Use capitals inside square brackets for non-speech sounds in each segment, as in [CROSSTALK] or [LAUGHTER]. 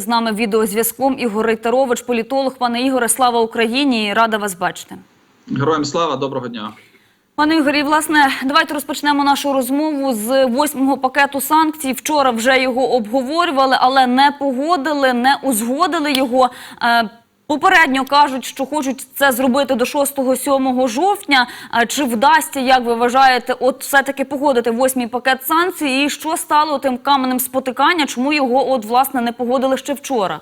З нами відеозв'язком Ігор Рейтерович, політолог. Пане Ігоре, слава Україні! Рада вас бачити. Героям слава, доброго дня. Пане Ігорі, власне, давайте розпочнемо нашу розмову з восьмого пакету санкцій. Вчора вже його обговорювали, але не погодили, не узгодили його. Попередньо кажуть, що хочуть це зробити до 6-7 жовтня. Чи вдасться, як ви вважаєте, от все-таки погодити восьмий пакет санкцій? І що стало тим каменем спотикання? Чому його от власне не погодили ще вчора?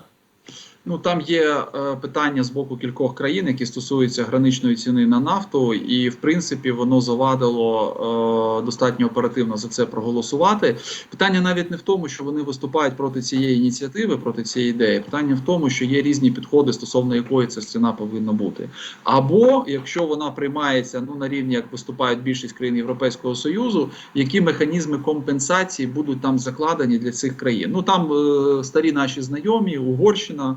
Ну там є е, питання з боку кількох країн, які стосуються граничної ціни на нафту, і в принципі воно завадило е, достатньо оперативно за це проголосувати. Питання навіть не в тому, що вони виступають проти цієї ініціативи, проти цієї ідеї. Питання в тому, що є різні підходи стосовно якої ця ціна повинна бути. Або якщо вона приймається ну на рівні, як виступають більшість країн Європейського союзу, які механізми компенсації будуть там закладені для цих країн? Ну там е, старі наші знайомі, Угорщина.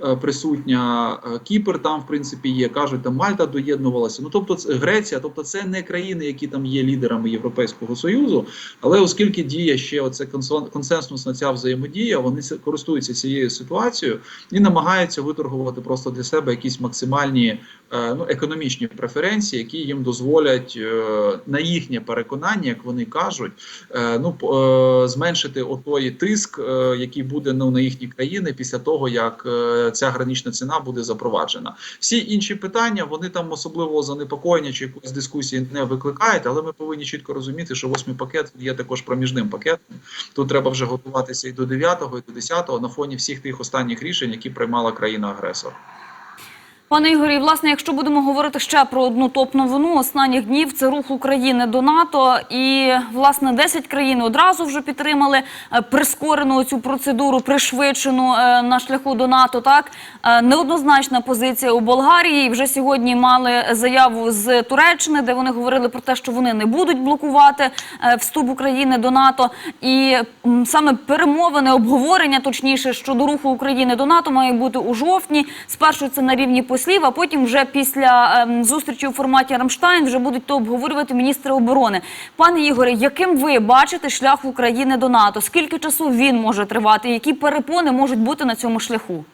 е, Присутня е, Кіпр там в принципі є. кажуть, там Мальта доєднувалася. Ну тобто це Греція, тобто це не країни, які там є лідерами Європейського союзу. Але оскільки діє ще оце консен- консенсусна ця взаємодія, вони користуються цією ситуацією і намагаються виторгувати просто для себе якісь максимальні е, ну економічні преференції, які їм дозволять на їхнє переконання, як вони кажуть, ну зменшити отой тиск, який буде ну, на їхні країни після того, як ця гранична ціна буде запроваджена. Всі інші питання вони там особливого занепокоєння чи якоїсь дискусії не викликають, але ми повинні чітко розуміти, що восьмий пакет є також проміжним пакетом. Тут треба вже готуватися і до 9-го, і до 10-го на фоні всіх тих останніх рішень, які приймала країна-агресор. Пане Ігорі, власне, якщо будемо говорити ще про одну топ-новину останніх днів, це рух України до НАТО. І власне 10 країн одразу вже підтримали е, прискорену цю процедуру, пришвидшену е, на шляху до НАТО. Так Е, неоднозначна позиція у Болгарії. Вже сьогодні мали заяву з Туреччини, де вони говорили про те, що вони не будуть блокувати вступ України до НАТО. І саме перемовини, обговорення, точніше, щодо руху України до НАТО, має бути у жовтні. Спершу це на рівні послів, а потім вже після ем, зустрічі у форматі Рамштайн вже будуть то обговорювати міністри оборони. Пане Ігоре, яким ви бачите шлях України до НАТО? Скільки часу він може тривати? Які перепони можуть бути на цьому шляху?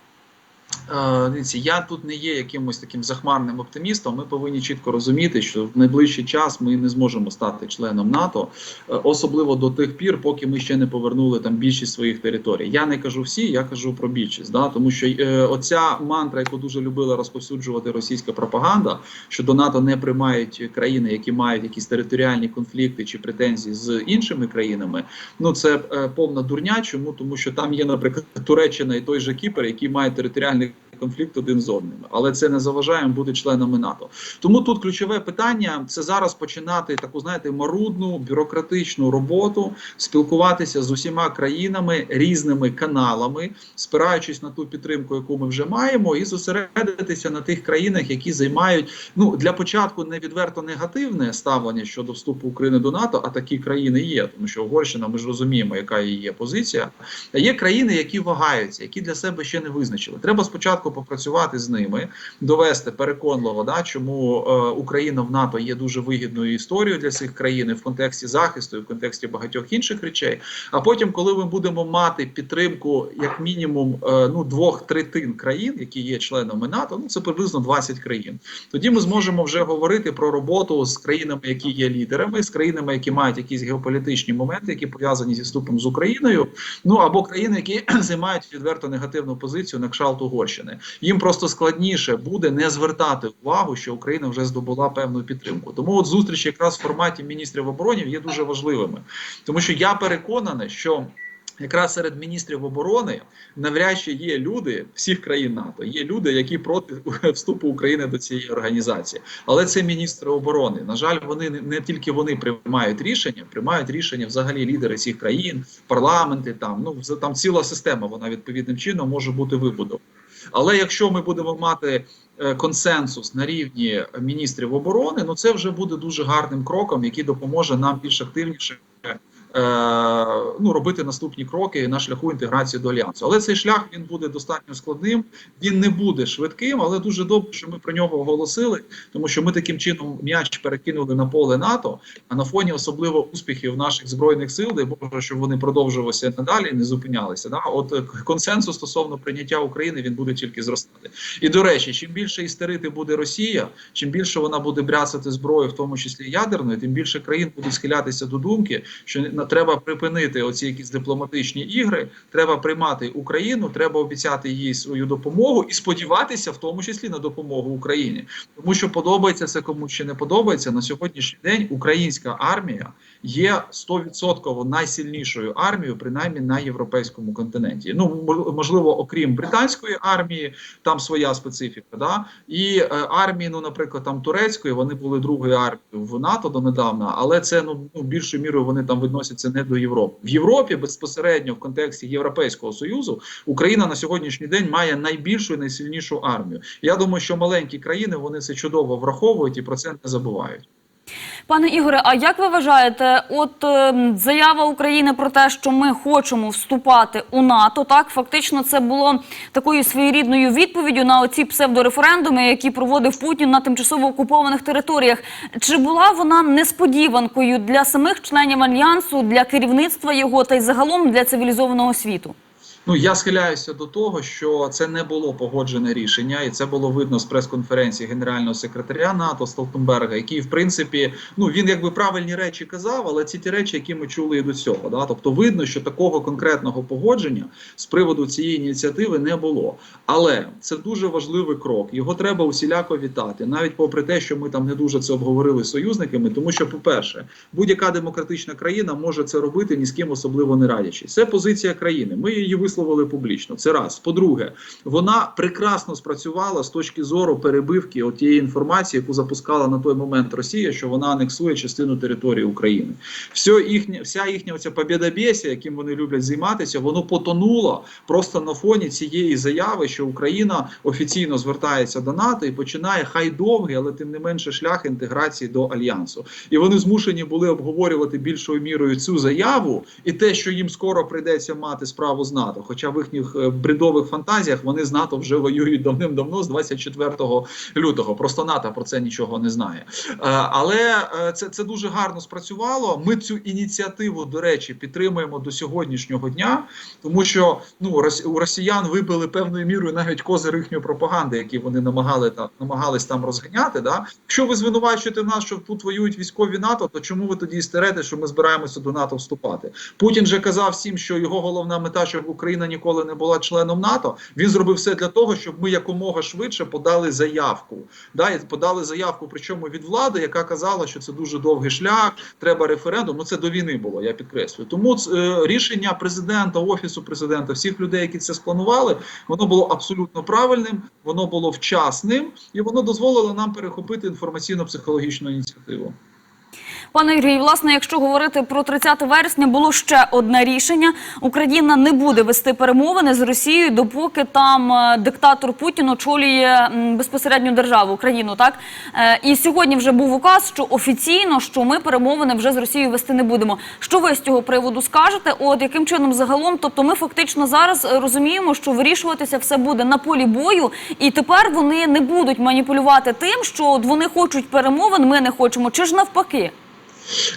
Е, Дивіться, я тут не є якимось таким захмарним оптимістом. Ми повинні чітко розуміти, що в найближчий час ми не зможемо стати членом НАТО, е, особливо до тих пір, поки ми ще не повернули там більшість своїх територій. Я не кажу всі, я кажу про більшість. Да? Тому що е, оця мантра, яку дуже любила розповсюджувати російська пропаганда, що до НАТО не приймають країни, які мають якісь територіальні конфлікти чи претензії з іншими країнами. Ну це е, повна дурня. Чому тому, що там є, наприклад, Туреччина і той же Кіпр, які мають територіальний конфлікт один з одним, але це не заважає бути членами НАТО. Тому тут ключове питання це зараз починати таку, знаєте, марудну бюрократичну роботу, спілкуватися з усіма країнами різними каналами, спираючись на ту підтримку, яку ми вже маємо, і зосередитися на тих країнах, які займають ну для початку не відверто негативне ставлення щодо вступу України до НАТО, а такі країни є, тому що Угорщина, ми ж розуміємо, яка її є позиція. А є країни, які вагаються, які для себе ще не визначили. Треба спочатку попрацювати з ними, довести переконливо, да, чому е, Україна в НАТО є дуже вигідною історією для цих країн в контексті захисту, і в контексті багатьох інших речей. А потім, коли ми будемо мати підтримку, як мінімум, е, ну двох третин країн, які є членами НАТО, ну це приблизно 20 країн. Тоді ми зможемо вже говорити про роботу з країнами, які є лідерами, з країнами, які мають якісь геополітичні моменти, які пов'язані зі вступом з Україною. Ну або країни, які [CLEARS THROAT] займають відверто негативну позицію на кшалт Угорщини. Їм просто складніше буде не звертати увагу, що Україна вже здобула певну підтримку. Тому от зустрічі якраз в форматі міністрів оборони є дуже важливими, тому що я переконаний, що. Якраз серед міністрів оборони навряд чи є люди всіх країн НАТО. Є люди, які проти [LAUGHS] вступу України до цієї організації, але це міністри оборони. На жаль, вони не, тільки вони приймають рішення, приймають рішення взагалі лідери цих країн, парламенти. Там ну там ціла система. Вона відповідним чином може бути вибудована. Але якщо ми будемо мати е, консенсус на рівні міністрів оборони, ну це вже буде дуже гарним кроком, який допоможе нам більш активніше. Е, ну робити наступні кроки на шляху інтеграції до альянсу. Але цей шлях він буде достатньо складним. Він не буде швидким, але дуже добре, що ми про нього оголосили, тому що ми таким чином м'яч перекинули на поле НАТО. А на фоні особливо успіхів наших збройних сил, дай Боже, щоб вони продовжувалися надалі, не зупинялися. Да? От е, консенсус стосовно прийняття України він буде тільки зростати. І до речі, чим більше істерити буде Росія, чим більше вона буде бряцати зброю, в тому числі ядерною, тим більше країн будуть схилятися до думки, що на- треба припинити оці якісь дипломатичні ігри. Треба приймати Україну, треба обіцяти їй свою допомогу і сподіватися, в тому числі на допомогу Україні, тому що подобається це комусь чи не подобається на сьогоднішній день. Українська армія є 100% найсильнішою армією, принаймні на європейському континенті. Ну можливо, окрім британської армії, там своя специфіка. Да? І е, армії, ну, наприклад, там турецької, вони були другою армією в НАТО донедавна, але це ну, ну більшою мірою вони там відносяться не до Європи. В Європі безпосередньо в контексті Європейського союзу Україна на сьогоднішній день має найбільшу і найсильнішу армію. Я думаю, що маленькі країни вони це чудово враховують і про це не забувають. Пане Ігоре, а як ви вважаєте, от е, заява України про те, що ми хочемо вступати у НАТО, так фактично це було такою своєрідною відповіддю на оці псевдореферендуми, які проводив Путін на тимчасово окупованих територіях. Чи була вона несподіванкою для самих членів альянсу, для керівництва його та й загалом для цивілізованого світу? Ну я схиляюся до того, що це не було погоджене рішення, і це було видно з прес-конференції генерального секретаря НАТО Столтенберга, який, в принципі, ну він якби правильні речі казав, але ці ті речі, які ми чули і до цього. Да? Тобто, видно, що такого конкретного погодження з приводу цієї ініціативи не було. Але це дуже важливий крок. Його треба усіляко вітати, навіть попри те, що ми там не дуже це обговорили з союзниками, тому що, по-перше, будь-яка демократична країна може це робити ні з ким особливо не радячись. Це позиція країни. Ми її висловили публічно. Це раз. По-друге, вона прекрасно спрацювала з точки зору перебивки от тієї інформації, яку запускала на той момент Росія, що вона анексує частину території України. Все їхня, вся їхня оця побєдобєсія, яким вони люблять займатися, воно потонуло просто на фоні цієї заяви, що Україна офіційно звертається до НАТО і починає хай довгий, але тим не менше шлях інтеграції до альянсу. І вони змушені були обговорювати більшою мірою цю заяву і те, що їм скоро прийдеться мати справу з НАТО. Хоча в їхніх е, бредових фантазіях вони з НАТО вже воюють давним-давно з 24 лютого. Просто НАТО про це нічого не знає. Е, Але е, це, це дуже гарно спрацювало. Ми цю ініціативу, до речі, підтримуємо до сьогоднішнього дня, тому що ну у росіян вибили певною мірою навіть козир їхньої пропаганди, які вони намагали та намагались там розганяти. Да? Якщо ви звинувачуєте нас, що тут воюють військові НАТО, то чому ви тоді істерете, що ми збираємося до НАТО вступати? Путін же казав всім, що його головна мета, щоб Україна ніколи не була членом НАТО. Він зробив все для того, щоб ми якомога швидше подали заявку. Да, і подали заявку, причому від влади, яка казала, що це дуже довгий шлях, треба референдум. Ну це до війни було, я підкреслюю. Тому е, рішення президента, офісу президента, всіх людей, які це спланували, воно було абсолютно правильним, воно було вчасним, і воно дозволило нам перехопити інформаційно-психологічну ініціативу. Пане Юрію, власне, якщо говорити про 30 вересня, було ще одне рішення: Україна не буде вести перемовини з Росією, допоки там е, диктатор Путін очолює м, безпосередньо державу Україну. Так Е, і сьогодні вже був указ, що офіційно що ми перемовини вже з Росією вести не будемо. Що ви з цього приводу скажете? От яким чином загалом? Тобто, ми фактично зараз е, розуміємо, що вирішуватися все буде на полі бою, і тепер вони не будуть маніпулювати тим, що от вони хочуть перемовин, ми не хочемо, чи ж навпаки.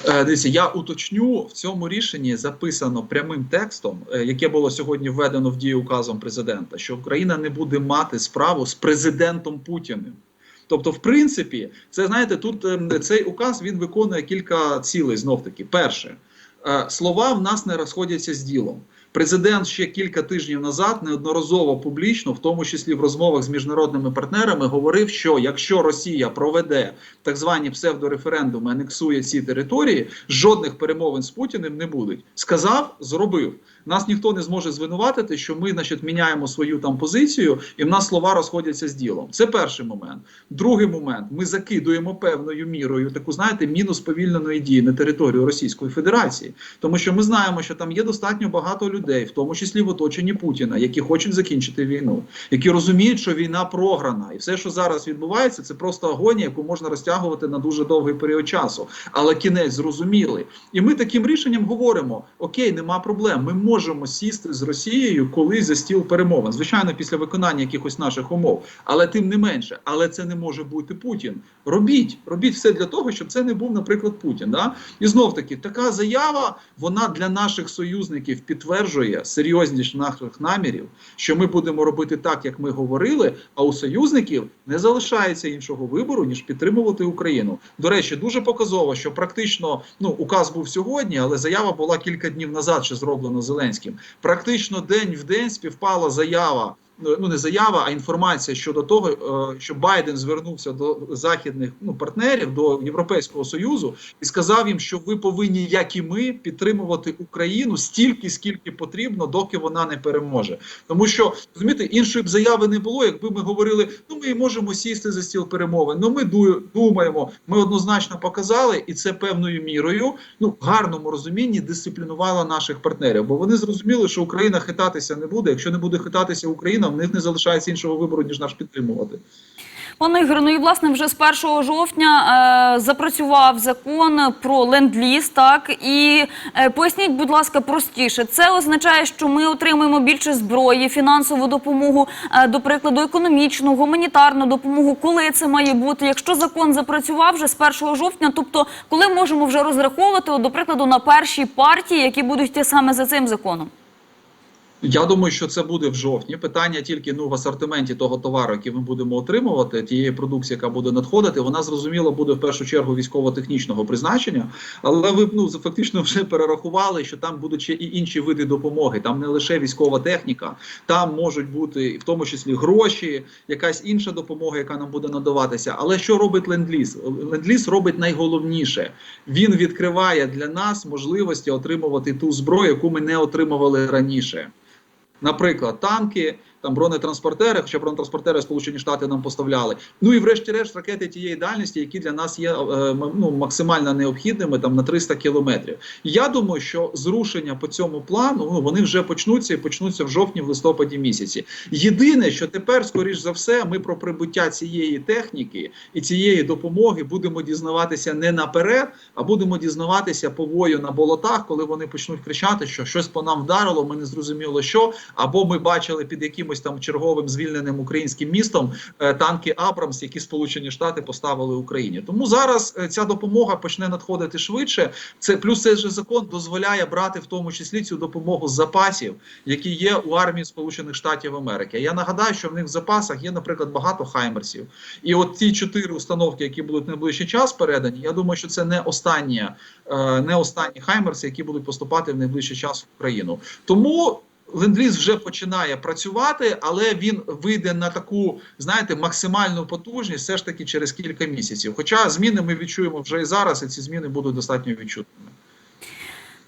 Е, Дивіться, я уточню в цьому рішенні записано прямим текстом, е, яке було сьогодні введено в дію указом президента, що Україна не буде мати справу з президентом Путіним. Тобто, в принципі, це знаєте, тут ем, цей указ він виконує кілька цілей. Знов таки, перше, е, слова в нас не розходяться з ділом. Президент ще кілька тижнів назад неодноразово публічно, в тому числі в розмовах з міжнародними партнерами, говорив, що якщо Росія проведе так звані псевдореферендуми, анексує ці території, жодних перемовин з Путіним не будуть. Сказав, зробив. Нас ніхто не зможе звинуватити, що ми, значить, міняємо свою там позицію, і в нас слова розходяться з ділом. Це перший момент. Другий момент: ми закидуємо певною мірою таку, знаєте, мінус повільненої дії на територію Російської Федерації, тому що ми знаємо, що там є достатньо багато людей. Людей, в тому числі в оточенні Путіна, які хочуть закінчити війну, які розуміють, що війна програна, і все, що зараз відбувається, це просто агонія, яку можна розтягувати на дуже довгий період часу. Але кінець зрозумілий. І ми таким рішенням говоримо: окей, нема проблем. Ми можемо сісти з Росією колись за стіл перемовин. Звичайно, після виконання якихось наших умов, але тим не менше, але це не може бути Путін. Робіть, робіть все для того, щоб це не був, наприклад, Путін. Да? І знов таки така заява вона для наших союзників підтверджує серйозність наших намірів, що ми будемо робити так, як ми говорили. А у союзників не залишається іншого вибору ніж підтримувати Україну. До речі, дуже показово, що практично ну указ був сьогодні, але заява була кілька днів назад, ще зроблена Зеленським. Практично день в день співпала заява. Ну не заява, а інформація щодо того, е, що Байден звернувся до західних ну партнерів до Європейського союзу і сказав їм, що ви повинні, як і ми, підтримувати Україну стільки, скільки потрібно, доки вона не переможе. Тому що розумієте, іншої б заяви не було, якби ми говорили, ну ми можемо сісти за стіл перемовин. Ну ми думаємо, ми однозначно показали, і це певною мірою, ну в гарному розумінні дисциплінувало наших партнерів, бо вони зрозуміли, що Україна хитатися не буде. Якщо не буде хитатися Україна, в них не залишається іншого вибору ніж наш підтримувати. Пане Ігоре, ну і власне вже з 1 жовтня е, запрацював закон про ленд-ліз, так і е, поясніть, будь ласка, простіше. Це означає, що ми отримуємо більше зброї, фінансову допомогу, е, до прикладу, економічну, гуманітарну допомогу. Коли це має бути? Якщо закон запрацював вже з 1 жовтня, тобто коли можемо вже розраховувати, до прикладу, на перші партії, які будуть йти саме за цим законом? Я думаю, що це буде в жовтні. Питання тільки ну в асортименті того товару, який ми будемо отримувати, тієї продукції, яка буде надходити, вона зрозуміло буде в першу чергу військово-технічного призначення. Але ви ну фактично вже перерахували, що там будуть ще і інші види допомоги. Там не лише військова техніка, там можуть бути в тому числі гроші, якась інша допомога, яка нам буде надаватися. Але що робить ленд-ліз? Ленд-ліз робить найголовніше. Він відкриває для нас можливості отримувати ту зброю, яку ми не отримували раніше. Наприклад, танки, там бронетранспортери, хоча бронетранспортери Сполучені Штати нам поставляли. Ну і врешті-решт ракети тієї дальності, які для нас є е, ну, максимально необхідними там на 300 кілометрів. Я думаю, що зрушення по цьому плану ну, вони вже почнуться і почнуться в жовтні, в листопаді місяці. Єдине, що тепер, скоріш за все, ми про прибуття цієї техніки і цієї допомоги будемо дізнаватися не наперед, а будемо дізнаватися по вою на болотах, коли вони почнуть кричати, що щось по нам вдарило, ми не зрозуміло що, або ми бачили під якимось там черговим звільненим українським містом е, танки Абрамс, які Сполучені Штати поставили Україні. Тому зараз е, ця допомога почне надходити швидше. Це плюс цей же закон дозволяє брати в тому числі цю допомогу з запасів, які є у армії Сполучених Штатів Америки. Я нагадаю, що в них в запасах є, наприклад, багато хаймерсів. І от ті чотири установки, які будуть найближчий час передані, я думаю, що це не останні, е, не останні хаймерси, які будуть поступати в найближчий час в Україну. Тому. Ленд-ліз вже починає працювати, але він вийде на таку, знаєте, максимальну потужність все ж таки через кілька місяців. Хоча зміни ми відчуємо вже і зараз, і ці зміни будуть достатньо відчутними.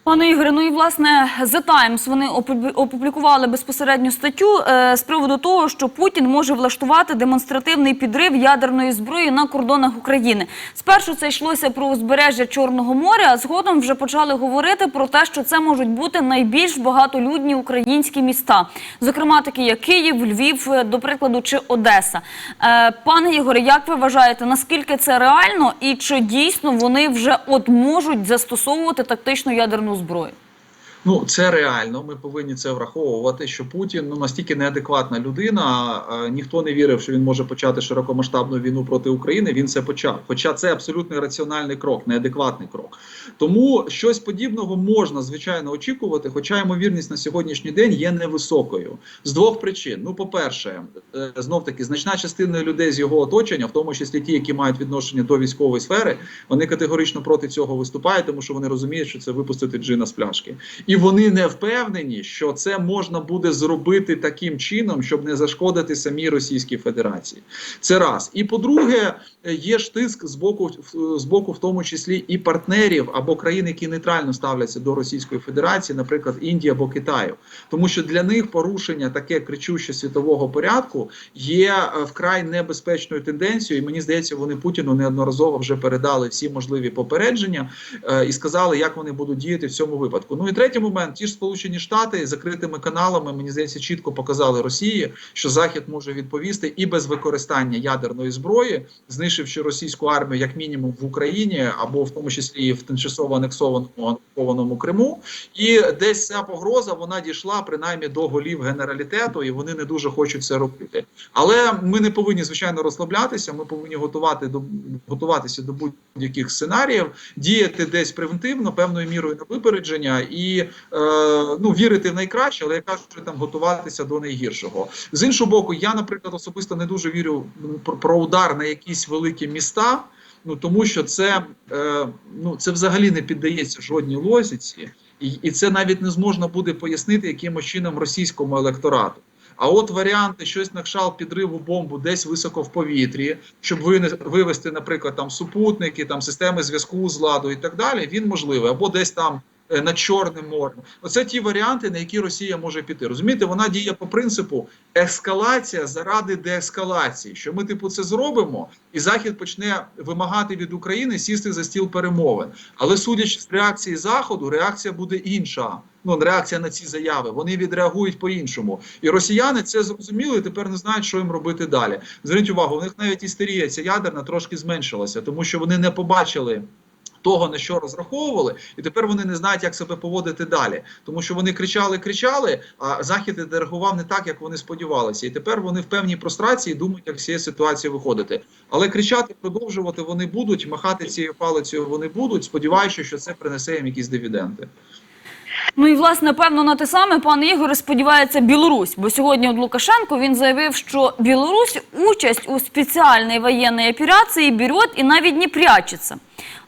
Пане Ігоре, ну і власне The Times вони опуб- опублікували безпосередню статтю е, з приводу того, що Путін може влаштувати демонстративний підрив ядерної зброї на кордонах України. Спершу це йшлося про узбережжя Чорного моря, а згодом вже почали говорити про те, що це можуть бути найбільш багатолюдні українські міста, зокрема такі як Київ, Львів, е, до прикладу, чи Одеса. Е, пане Ігоре, як ви вважаєте, наскільки це реально, і чи дійсно вони вже от можуть застосовувати тактичну ядерну зброю? Ну, це реально. Ми повинні це враховувати. Що Путін ну настільки неадекватна людина. е, ніхто не вірив, що він може почати широкомасштабну війну проти України. Він це почав. Хоча це абсолютно раціональний крок, неадекватний крок. Тому щось подібного можна звичайно очікувати. Хоча ймовірність на сьогоднішній день є невисокою з двох причин. Ну, по-перше, е, знов таки значна частина людей з його оточення, в тому числі ті, які мають відношення до військової сфери, вони категорично проти цього виступають, тому що вони розуміють, що це випустити джина з пляшки. І вони не впевнені, що це можна буде зробити таким чином, щоб не зашкодити самій Російській Федерації. Це раз. І по-друге, є ж тиск з боку з боку, в тому числі і партнерів або країн, які нейтрально ставляться до Російської Федерації, наприклад, Індії або Китаю, тому що для них порушення таке кричуще світового порядку є е, вкрай небезпечною тенденцією. І мені здається, вони Путіну неодноразово вже передали всі можливі попередження е, і сказали, як вони будуть діяти в цьому випадку. Ну і третє момент, ті ж Сполучені Штати закритими каналами, мені здається, чітко показали Росії, що Захід може відповісти і без використання ядерної зброї, знищивши російську армію як мінімум в Україні або в тому числі в тимчасово анексованому окупованому Криму. І десь ця погроза вона дійшла принаймні до голів генералітету, і вони не дуже хочуть це робити. Але ми не повинні звичайно розслаблятися. Ми повинні готувати до готуватися до будь-яких сценаріїв, діяти десь превентивно, певною мірою на випередження і е, ну вірити в найкраще, але я кажу, що там готуватися до найгіршого. З іншого боку, я, наприклад, особисто не дуже вірю про, удар на якісь великі міста. Ну тому що це е, ну це взагалі не піддається жодній логіці, і, і це навіть не зможна буде пояснити якимось чином російському електорату. А от варіанти щось на кшалт підриву бомбу десь високо в повітрі, щоб вивести, наприклад, там супутники, там системи зв'язку з ладу і так далі, він можливий, або десь там е, над Чорним морем. Оце ті варіанти, на які Росія може піти. Розумієте, вона діє по принципу ескалація заради деескалації. Що ми, типу, це зробимо, і Захід почне вимагати від України сісти за стіл перемовин. Але судячи з реакції Заходу, реакція буде інша. Ну, реакція на ці заяви. Вони відреагують по-іншому. І росіяни це зрозуміли і тепер не знають, що їм робити далі. Зверніть увагу, у них навіть істерія ця ядерна трошки зменшилася, тому що вони не побачили. Того на що розраховували, і тепер вони не знають, як себе поводити далі, тому що вони кричали, кричали. А захід відреагував не так, як вони сподівалися, і тепер вони в певній прострації думають, як з цієї ситуації виходити. Але кричати, продовжувати вони будуть, махати цією палицею вони будуть, сподіваючись, що це принесе їм якісь дивіденди. Ну і власне певно на те саме пан Ігор сподівається Білорусь, бо сьогодні от Лукашенко він заявив, що Білорусь участь у спеціальній воєнній операції бере і навіть не прячеться.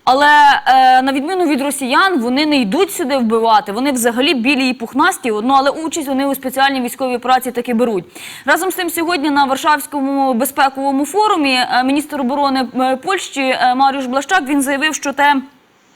Але е, на відміну від росіян, вони не йдуть сюди вбивати. Вони взагалі білі і пухнасті. Ну але участь вони у спеціальній військовій праці таки беруть. Разом з тим, сьогодні на Варшавському безпековому форумі е, міністр оборони е, Польщі е, Маріуш Блащак він заявив, що те.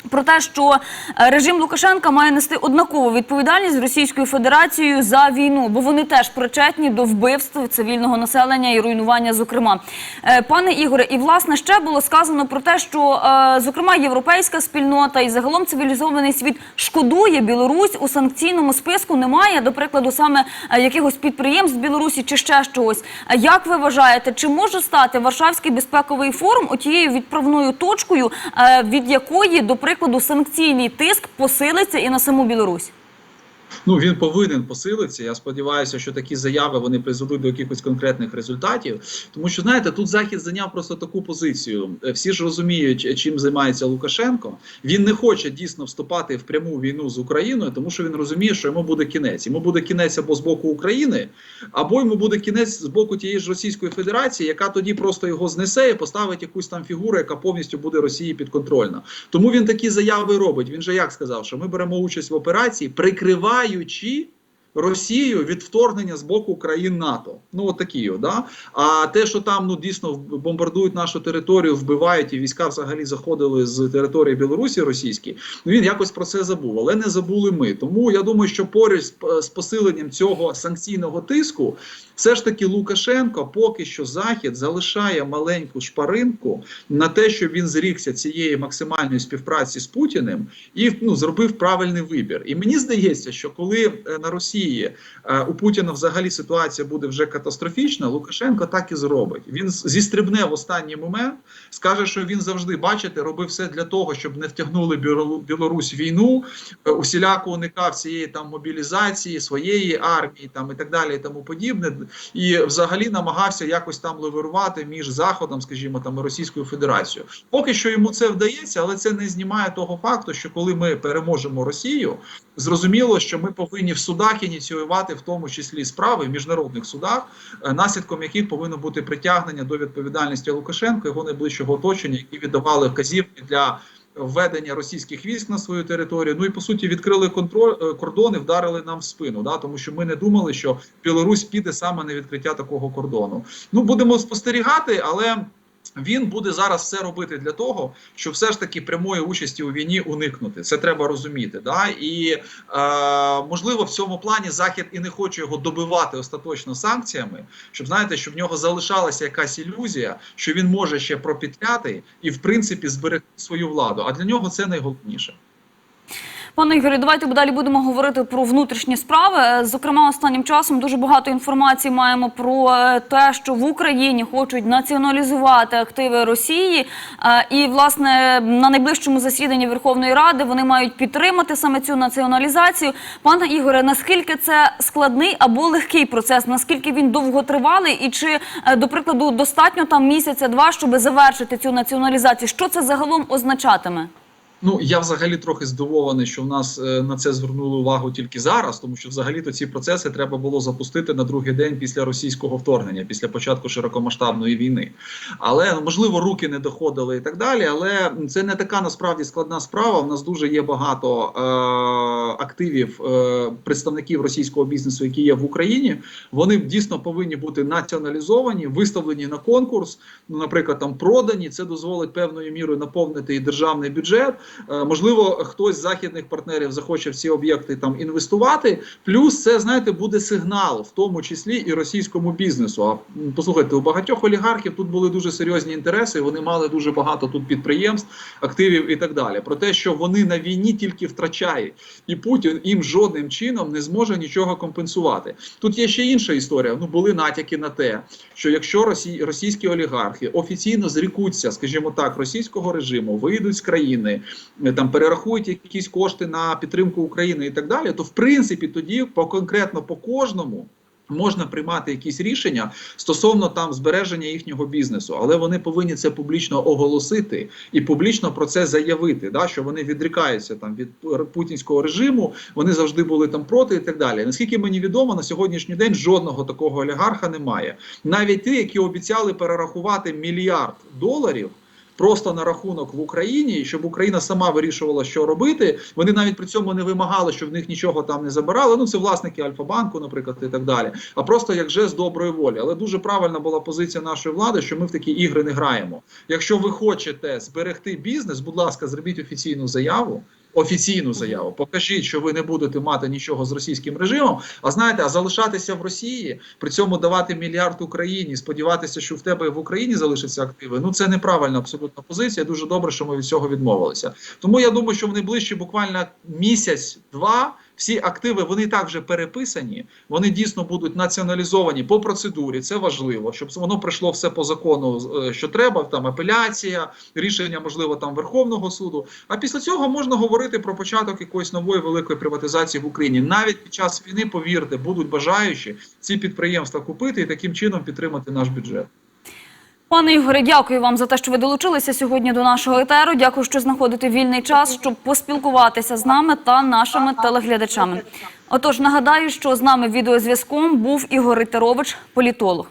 Про те, що е, режим Лукашенка має нести однакову відповідальність з Російською Федерацією за війну, бо вони теж причетні до вбивств цивільного населення і руйнування. Зокрема, Е, пане Ігоре, і власне ще було сказано про те, що е, зокрема європейська спільнота і загалом цивілізований світ шкодує Білорусь у санкційному списку. Немає, до прикладу, саме якихось підприємств Білорусі чи ще чогось. Як ви вважаєте, чи може стати Варшавський безпековий форум отією відправною точкою, від якої, до прикладу, санкційний тиск посилиться і на саму Білорусь? Ну він повинен посилитися. Я сподіваюся, що такі заяви вони призведуть до якихось конкретних результатів. Тому що знаєте, тут захід зайняв просто таку позицію. Е, Всі ж розуміють, чим займається Лукашенко. Він не хоче дійсно вступати в пряму війну з Україною, тому що він розуміє, що йому буде кінець. Йому буде кінець або з боку України, або йому буде кінець з боку тієї ж Російської Федерації, яка тоді просто його знесе і поставить якусь там фігуру, яка повністю буде Росії підконтрольна. Тому він такі заяви робить. Він же як сказав, що ми беремо участь в операції, Jaiuti Росію від вторгнення з боку країн НАТО. Ну от такі, да. А те, що там ну дійсно бомбардують нашу територію, вбивають і війська взагалі заходили з території Білорусі російські. Ну він якось про це забув, але не забули ми. Тому я думаю, що поряд з, з посиленням цього санкційного тиску, все ж таки Лукашенко поки що захід залишає маленьку шпаринку на те, щоб він зрікся цієї максимальної співпраці з Путіним і ну зробив правильний вибір. І мені здається, що коли е, на Росії е, у Путіна взагалі ситуація буде вже катастрофічна, Лукашенко так і зробить. Він зістрибне в останній момент, скаже, що він завжди, бачите, робив все для того, щоб не втягнули Білорусь в війну, е, усіляко уникав цієї там мобілізації своєї армії, там і так далі, і тому подібне, і взагалі намагався якось там леверувати між заходом, скажімо, там і Російською Федерацією. Поки що йому це вдається, але це не знімає того факту, що коли ми переможемо Росію, зрозуміло, що ми повинні в судах ініціювати, в тому числі справи в міжнародних судах, е, наслідком яких повинно бути притягнення до відповідальності Лукашенка його найближчого оточення, які віддавали вказівки для. Введення російських військ на свою територію, ну і по суті відкрили контроль е, кордони, вдарили нам в спину. Да, тому що ми не думали, що Білорусь піде саме на відкриття такого кордону. Ну будемо спостерігати, але він буде зараз все робити для того, щоб все ж таки прямої участі у війні уникнути. Це треба розуміти. Да? І е, можливо в цьому плані захід і не хоче його добивати остаточно санкціями, щоб знаєте, щоб в нього залишалася якась ілюзія, що він може ще пропітляти і в принципі зберегти свою владу. А для нього це найголовніше. Пане Ігорі, давайте далі будемо говорити про внутрішні справи. Е, Зокрема, останнім часом дуже багато інформації маємо про е, те, що в Україні хочуть націоналізувати активи Росії. Е, І, власне, на найближчому засіданні Верховної Ради вони мають підтримати саме цю націоналізацію. Пане Ігоре, наскільки це складний або легкий процес? Наскільки він довготривалий? І чи, до прикладу, достатньо там місяця-два, щоб завершити цю націоналізацію? Що це загалом означатиме? Ну я взагалі трохи здивований, що в нас е, на це звернули увагу тільки зараз, тому що взагалі-то ці процеси треба було запустити на другий день після російського вторгнення, після початку широкомасштабної війни. Але можливо руки не доходили і так далі. Але це не така насправді складна справа. У нас дуже є багато е, активів е, представників російського бізнесу, які є в Україні. Вони дійсно повинні бути націоналізовані, виставлені на конкурс. Ну, наприклад, там продані. Це дозволить певною мірою наповнити і державний бюджет. Е, Можливо, хтось з західних партнерів захоче в ці об'єкти там інвестувати. Плюс це знаєте буде сигнал, в тому числі і російському бізнесу. А послухайте, у багатьох олігархів тут були дуже серйозні інтереси. Вони мали дуже багато тут підприємств, активів і так далі. Про те, що вони на війні тільки втрачають, і Путін їм жодним чином не зможе нічого компенсувати. Тут є ще інша історія. Ну були натяки на те, що якщо росі... російські олігархи офіційно зрікуться, скажімо так, російського режиму, вийдуть з країни, там перерахують якісь кошти на підтримку України і так далі, то в принципі тоді по конкретно по кожному. Можна приймати якісь рішення стосовно там збереження їхнього бізнесу, але вони повинні це публічно оголосити і публічно про це заявити, да, що вони відрікаються там від путінського режиму, вони завжди були там проти і так далі. Наскільки мені відомо, на сьогоднішній день жодного такого олігарха немає. Навіть ті, які обіцяли перерахувати мільярд доларів. Просто на рахунок в Україні, щоб Україна сама вирішувала, що робити. Вони навіть при цьому не вимагали, щоб в них нічого там не забирали. Ну це власники Альфа-банку, наприклад, і так далі. А просто як же з доброї волі. Але дуже правильна була позиція нашої влади, що ми в такі ігри не граємо. Якщо ви хочете зберегти бізнес, будь ласка, зробіть офіційну заяву. Офіційну заяву, покажіть, що ви не будете мати нічого з російським режимом. А знаєте, а залишатися в Росії, при цьому давати мільярд Україні, сподіватися, що в тебе в Україні залишаться активи. Ну це неправильна абсолютна позиція. Дуже добре, що ми від цього відмовилися. Тому я думаю, що в найближчі буквально місяць-два. Всі активи вони і так вже переписані. Вони дійсно будуть націоналізовані по процедурі. Це важливо, щоб воно прийшло все по закону, е, що треба. Там апеляція, рішення, можливо, там Верховного суду. А після цього можна говорити про початок якоїсь нової великої приватизації в Україні. Навіть під час війни, повірте, будуть бажаючі ці підприємства купити і таким чином підтримати наш бюджет. Пане Ігоре, дякую вам за те, що ви долучилися сьогодні до нашого етеру. Дякую, що знаходите вільний час, щоб поспілкуватися з нами та нашими телеглядачами. Отож, нагадаю, що з нами відеозв'язком був Ігор Ритерович, політолог.